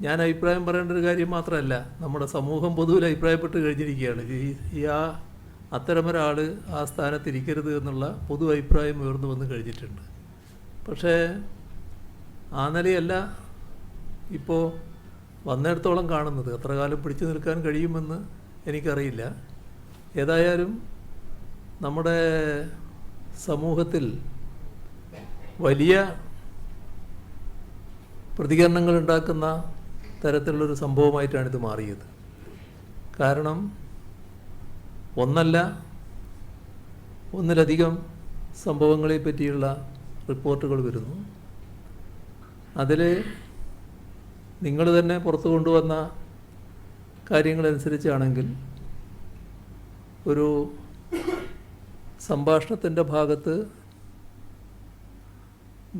ഞാൻ അഭിപ്രായം പറയേണ്ട ഒരു കാര്യം മാത്രമല്ല നമ്മുടെ സമൂഹം പൊതുവിൽ അഭിപ്രായപ്പെട്ട് കഴിഞ്ഞിരിക്കുകയാണ്. ഈ ആ അത്തരമൊരാൾ ആ സ്ഥാനത്തിരിക്കരുത് എന്നുള്ള പൊതു അഭിപ്രായം ഉയർന്നു വന്ന് കഴിഞ്ഞിട്ടുണ്ട്. പക്ഷേ ആ നിലയല്ല ഇപ്പോൾ വന്നിടത്തോളം കാണുന്നത്. എത്ര കാലം പിടിച്ചു നിൽക്കാൻ കഴിയുമെന്ന് എനിക്കറിയില്ല. ഏതായാലും നമ്മുടെ സമൂഹത്തിൽ വലിയ പ്രതികരണങ്ങൾ ഉണ്ടാക്കുന്ന തരത്തിലുള്ളൊരു സംഭവമായിട്ടാണ് ഇത് മാറിയത്. കാരണം ഒന്നല്ല ഒന്നിലധികം സംഭവങ്ങളെ പറ്റിയുള്ള റിപ്പോർട്ടുകൾ വരുന്നു. അതിൽ നിങ്ങൾ തന്നെ പുറത്തു കൊണ്ടുവന്ന കാര്യങ്ങളനുസരിച്ചാണെങ്കിൽ ഒരു സംഭാഷണത്തിന്റെ ഭാഗത്ത്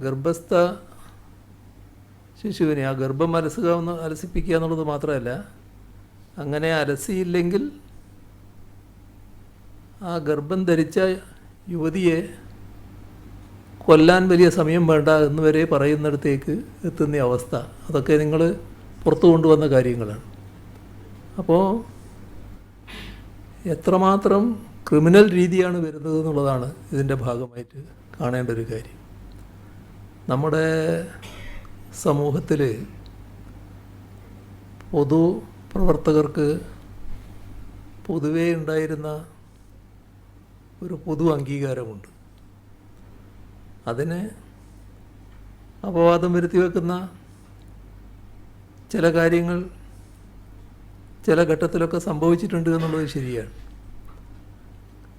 ഗർഭസ്ഥ ശിശുവിനെ ആ ഗർഭം അലസുക എന്ന് അലസിപ്പിക്കുക എന്നുള്ളത് മാത്രമല്ല അങ്ങനെ അലസിയില്ലെങ്കിൽ ആ ഗർഭം ധരിച്ച യുവതിയെ കൊല്ലാൻ വലിയ സമയം വേണ്ട എന്ന് വരെ പറയുന്നിടത്തേക്ക് എത്തുന്ന അവസ്ഥ. അതൊക്കെ നിങ്ങൾ പുറത്തു കൊണ്ടുവന്ന കാര്യങ്ങളാണ്. അപ്പോൾ എത്രമാത്രം ക്രിമിനൽ രീതിയാണ് വരുന്നത് എന്നുള്ളതാണ് ഇതിന്റെ ഭാഗമായിട്ട് കാണേണ്ട ഒരു കാര്യം. നമ്മുടെ സമൂഹത്തിൽ പൊതു പ്രവർത്തകർക്ക് പൊതുവേ ഉണ്ടായിരുന്ന ഒരു പൊതു അംഗീകാരമുണ്ട്. അതിനെ അപവാദം വരുത്തി വെക്കുന്ന ചില കാര്യങ്ങൾ ചില ഘട്ടത്തിലൊക്കെ സംഭവിച്ചിട്ടുണ്ട് എന്നുള്ളത് ശരിയാണ്.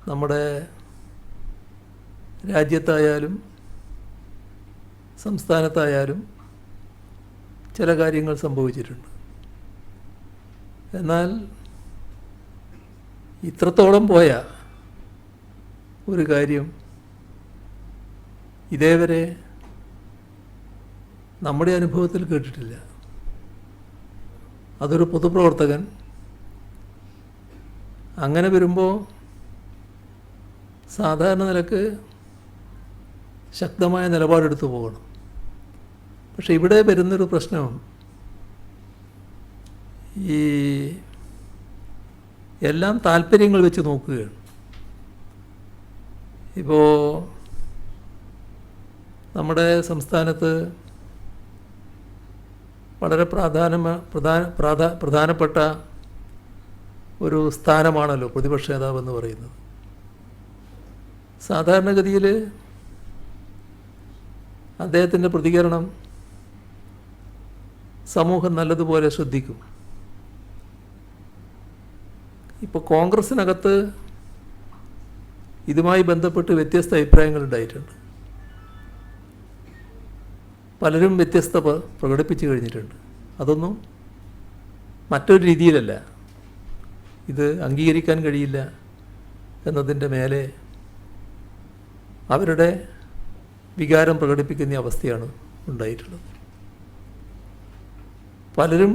നമ്മുടെ രാജ്യത്തായാലും സംസ്ഥാനത്തായാലും ചില കാര്യങ്ങൾ സംഭവിച്ചിട്ടുണ്ട്. എന്നാൽ ഇത്രത്തോളം പോയ ഒരു കാര്യം ഇതേവരെ നമ്മുടെ അനുഭവത്തിൽ കേട്ടിട്ടില്ല. അതൊരു പൊതുപ്രവർത്തകൻ അങ്ങനെ വരുമ്പോൾ സാധാരണ നിലയ്ക്ക് ശക്തമായ നിലപാടെടുത്തു പോകണം. പക്ഷെ ഇവിടെ വരുന്നൊരു പ്രശ്നം. ഈ എല്ലാം താല്പര്യങ്ങൾ വെച്ച് നോക്കുകയാണ്. ഇപ്പോൾ നമ്മുടെ സംസ്ഥാനത്ത് വളരെ പ്രാധാന പ്രധാന പ്രാധാ പ്രധാനപ്പെട്ട ഒരു സ്ഥാനമാണല്ലോ പ്രതിപക്ഷ നേതാവെന്ന് പറയുന്നത്. സാധാരണഗതിയിൽ അദ്ദേഹത്തിന്റെ പ്രതികരണം സമൂഹം നല്ലതുപോലെ ശ്രദ്ധിക്കും. ഇപ്പോൾ കോൺഗ്രസ്സിനകത്ത് ഇതുമായി ബന്ധപ്പെട്ട് വ്യത്യസ്ത അഭിപ്രായങ്ങൾ ഉണ്ടായിട്ടുണ്ട്. പലരും വ്യത്യസ്ത പ്രകടിപ്പിച്ചു കഴിഞ്ഞിട്ടുണ്ട്. അതൊന്നും മറ്റൊരു രീതിയിലല്ല. ഇത് അംഗീകരിക്കാൻ കഴിയില്ല എന്നതിന്റെ മേലെ അവരുടെ വികാരം പ്രകടിപ്പിക്കുന്ന അവസ്ഥയാണ് ഉണ്ടായിട്ടുള്ളത്. പലരും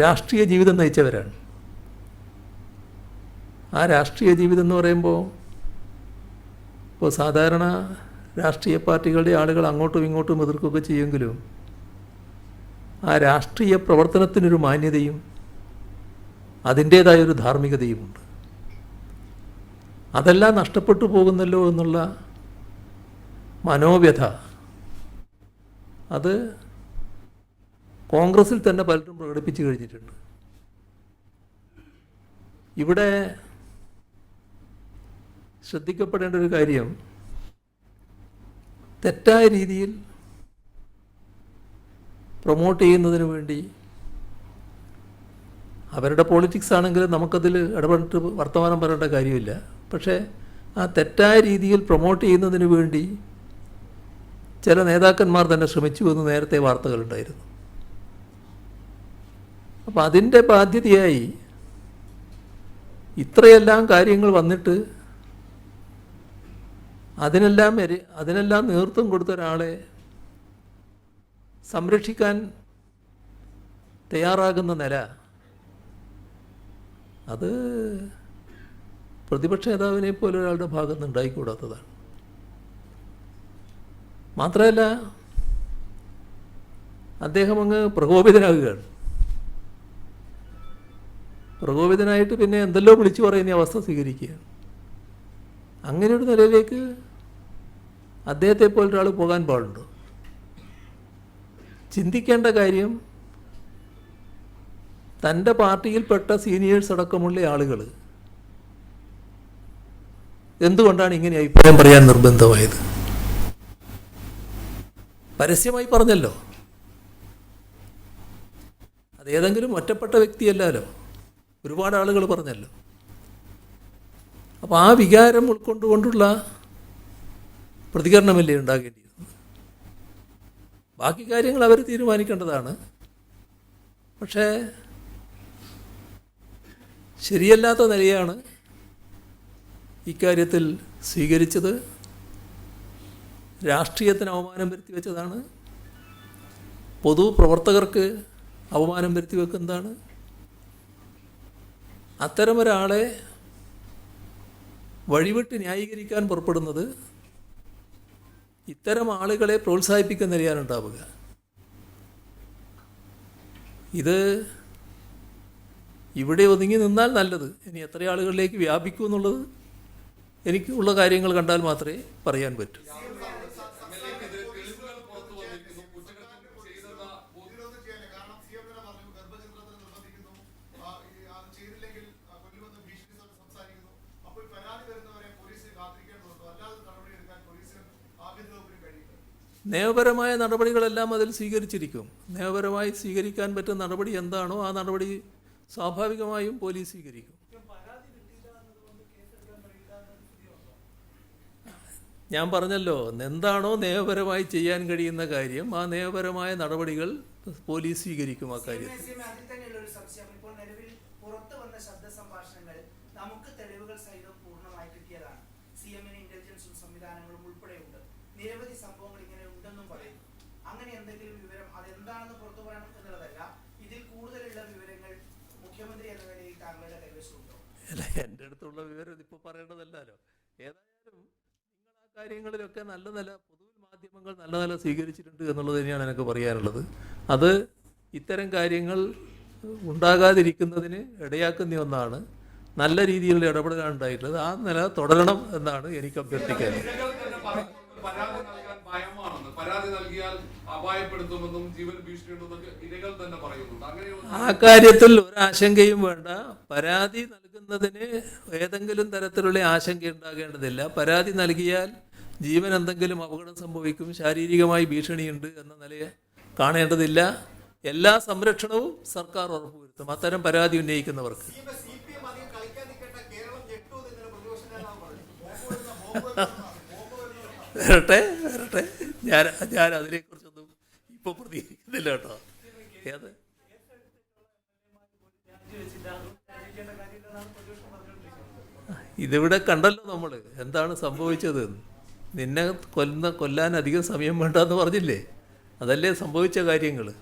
രാഷ്ട്രീയ ജീവിതം നയിച്ചവരാണ്. ആ രാഷ്ട്രീയ ജീവിതം എന്ന് പറയുമ്പോൾ ഇപ്പോൾ സാധാരണ രാഷ്ട്രീയ പാർട്ടികളുടെ ആളുകൾ അങ്ങോട്ടും ഇങ്ങോട്ടും എതിർക്കുകയൊക്കെ ചെയ്യുമെങ്കിലും ആ രാഷ്ട്രീയ പ്രവർത്തനത്തിനൊരു മാന്യതയും അതിന്റേതായൊരു ധാർമ്മികതയുമുണ്ട്. അതെല്ലാം നഷ്ടപ്പെട്ടു പോകുന്നല്ലോ എന്നുള്ള മനോവ്യഥ അത് കോൺഗ്രസിൽ തന്നെ പലരും പ്രകടിപ്പിച്ചു കഴിഞ്ഞിട്ടുണ്ട്. ഇവിടെ ശ്രദ്ധിക്കപ്പെടേണ്ട ഒരു കാര്യം തെറ്റായ രീതിയിൽ പ്രൊമോട്ട് ചെയ്യുന്നതിന് വേണ്ടി അവരുടെ പോളിറ്റിക്സ് ആണെങ്കിലും നമുക്കതിൽ ഇടപെട്ട് വർത്തമാനം പറയേണ്ട കാര്യമില്ല. പക്ഷേ ആ തെറ്റായ രീതിയിൽ പ്രൊമോട്ട് ചെയ്യുന്നതിന് വേണ്ടി ചില നേതാക്കന്മാർ തന്നെ ശ്രമിച്ചു എന്ന് നേരത്തെ വാർത്തകളുണ്ടായിരുന്നു അപ്പം അതിന്റെ ബാധ്യതയായി ഇത്രയെല്ലാം കാര്യങ്ങൾ വന്നിട്ട് അതിനെല്ലാം അതിനെല്ലാം നേതൃത്വം കൊടുത്ത ഒരാളെ സംരക്ഷിക്കാൻ തയ്യാറാകുന്ന നില അത് പ്രതിപക്ഷ നേതാവിനെ പോലെ ഒരാളുടെ ഭാഗത്ത് ഉണ്ടായിക്കൂടാത്തതാണ്. മാത്രമല്ല അദ്ദേഹം അങ്ങ് പ്രകോപിതനാകുകയാണ്. പ്രകോപിതനായിട്ട് പിന്നെ എന്തെല്ലോ വിളിച്ചു പറയുന്ന അവസ്ഥ സ്വീകരിക്കുകയാണ്. അങ്ങനെ ഒരു നിലയിലേക്ക് അദ്ദേഹത്തെ പോലെ ഒരാൾ പോകാൻ പാടുണ്ടോ? ചിന്തിക്കേണ്ട കാര്യം തന്റെ പാർട്ടിയിൽപ്പെട്ട സീനിയേഴ്സ് അടക്കമുള്ള ആളുകൾ എന്തുകൊണ്ടാണ് ഇങ്ങനെ അഭിപ്രായം പറയാൻ നിർബന്ധമായത്? പരസ്യമായി പറഞ്ഞല്ലോ. അത് ഏതെങ്കിലും ഒറ്റപ്പെട്ട വ്യക്തിയല്ലല്ലോ. ഒരുപാട് ആളുകൾ പറഞ്ഞല്ലോ. അപ്പോൾ ആ വികാരം ഉൾക്കൊണ്ടുകൊണ്ടുള്ള പ്രതികരണമല്ലേ ഉണ്ടാകേണ്ടിയിരുന്നത് ബാക്കി കാര്യങ്ങൾ അവർ തീരുമാനിക്കേണ്ടതാണ്. പക്ഷേ ശരിയല്ലാത്ത നിലയാണ് ഇക്കാര്യത്തിൽ സ്വീകരിച്ചത്. രാഷ്ട്രീയത്തിന് അവമാനം വരുത്തി വെച്ചതാണ്. പൊതുപ്രവർത്തകർക്ക് അവമാനം വരുത്തി വെക്കുന്നതാണ്. അത്തരമൊരാളെ വഴിവിട്ട് ന്യായീകരിക്കാൻ പുറപ്പെടുന്നത് ഇത്തരം ആളുകളെ പ്രോത്സാഹിപ്പിക്കുന്ന നിലയാണുണ്ടാവുക ഇത് ഇവിടെ ഒതുങ്ങി നിന്നാൽ നല്ലത്. ഇനി എത്ര ആളുകളിലേക്ക് വ്യാപിക്കൂ എന്നുള്ളത് എനിക്ക് ഉള്ള കാര്യങ്ങൾ കണ്ടാൽ മാത്രമേ പറയാൻ പറ്റൂ പ്രതിരോധം ചെയ്യാനില്ല കാരണം സി എം തന്നെ പറഞ്ഞു ഗർഭചിത്രത്തിന് നിർബന്ധിക്കുന്നു ആ, ഈ അത് ചെയ്തില്ലെങ്കിൽ ആ, കൊല്ലുമെന്ന് ഭീഷണി സം- സംസാരിക്കുന്നു അപ്പോൾ ഈ പരാതി വരുന്നവരെ പോലീസിന് കാത്തിരിക്കേണ്ടതുണ്ടോ അല്ലാതെ നടപടിയെടുക്കാൻ പോലീസിനും ആഭ്യന്തര വകുപ്പിനും കഴിയില്ല നിയമപരമായ നടപടികളെല്ലാം അതിൽ സ്വീകരിച്ചിരിക്കും. നിയമപരമായി സ്വീകരിക്കാൻ പറ്റുന്ന നടപടി എന്താണോ ആ നടപടി സ്വാഭാവികമായും പോലീസ് സ്വീകരിക്കും. ഞാൻ പറഞ്ഞല്ലോ എന്താണോ നിയമപരമായി ചെയ്യാൻ കഴിയുന്ന കാര്യം ആ നിയമപരമായ നടപടികൾ പോലീസ് സ്വീകരിക്കും ആ കാര്യം. നമുക്ക് തെളിവുകൾ കിട്ടിയതാണ്. സംവിധാനങ്ങളും ഉൾപ്പെടെയുണ്ട്. നിരവധി സംഭവങ്ങൾ ഇങ്ങനെ ഉണ്ടെന്നും പറയുന്നു അങ്ങനെ എന്തെങ്കിലും വിവരം അതെന്താണെന്ന് പുറത്തു പറയണം എന്നുള്ളതല്ല ഇതിൽ കൂടുതലുള്ള വിവരങ്ങൾ മുഖ്യമന്ത്രി എന്ന നിലയിൽ താങ്കളുടെ കൈവശമുണ്ടോ? അല്ല എന്റെ അടുത്തുള്ള വിവരം ഇപ്പൊ പറയേണ്ടതല്ലോ ഏതായാലും നിങ്ങൾ ആ കാര്യങ്ങളിലൊക്കെ നല്ല നില പൊതുവിൽ മാധ്യമങ്ങൾ നല്ല നില സ്വീകരിച്ചിട്ടുണ്ട് എന്നുള്ളത് തന്നെയാണ് എനിക്ക് പറയാനുള്ളത്. അത് ഇത്തരം കാര്യങ്ങൾ ഉണ്ടാകാതിരിക്കുന്നതിന് ഇടയാക്കുന്ന ഒന്നാണ്. നല്ല രീതിയിലുള്ള ഇടപെടലാണ് ഉണ്ടായിട്ടുള്ളത് ആ നില തുടരണം എന്നാണ് എനിക്ക് അഭ്യർത്ഥിക്കാനുള്ളത് ഇരകൾ തന്നെ പറയുന്നത് പരാതി നൽകാൻ ഭയമാണെന്ന് പരാതി നൽകിയാൽ അപായപ്പെടുത്തുമെന്നും ജീവൻ ഭീഷണിയുണ്ടെന്നൊക്കെ ഇരകൾ തന്നെ പറയുന്നുണ്ട്. അങ്ങനെയൊന്നും ആ കാര്യത്തിൽ ഒരു ആശങ്കയും വേണ്ട. പരാതി നൽകുന്നതിന് ഏതെങ്കിലും തരത്തിലുള്ള ആശങ്ക ഉണ്ടാകേണ്ടതില്ല. പരാതി നൽകിയാൽ ജീവൻ എന്തെങ്കിലും അപകടം സംഭവിക്കും ശാരീരികമായി ഭീഷണിയുണ്ട് എന്ന നിലയെ കാണേണ്ടതില്ല. എല്ലാ സംരക്ഷണവും സർക്കാർ ഉറപ്പുവരുത്തും. അത്തരം പരാതി ഉന്നയിക്കുന്നവർക്ക്. വരട്ടെ വരട്ടെ. ഞാൻ ഞാൻ അതിനെക്കുറിച്ചൊന്നും ഇപ്പോൾ പ്രതികരിക്കുന്നില്ല കേട്ടോ. ഏത്? ഇതിവിടെ കണ്ടല്ലോ നമ്മൾ എന്താണ് സംഭവിച്ചത്? നിന്നെ കൊല്ലുന്ന കൊല്ലാൻ അധികം സമയം വേണ്ടെന്ന് പറഞ്ഞില്ലേ? അതല്ലേ സംഭവിച്ച കാര്യങ്ങൾ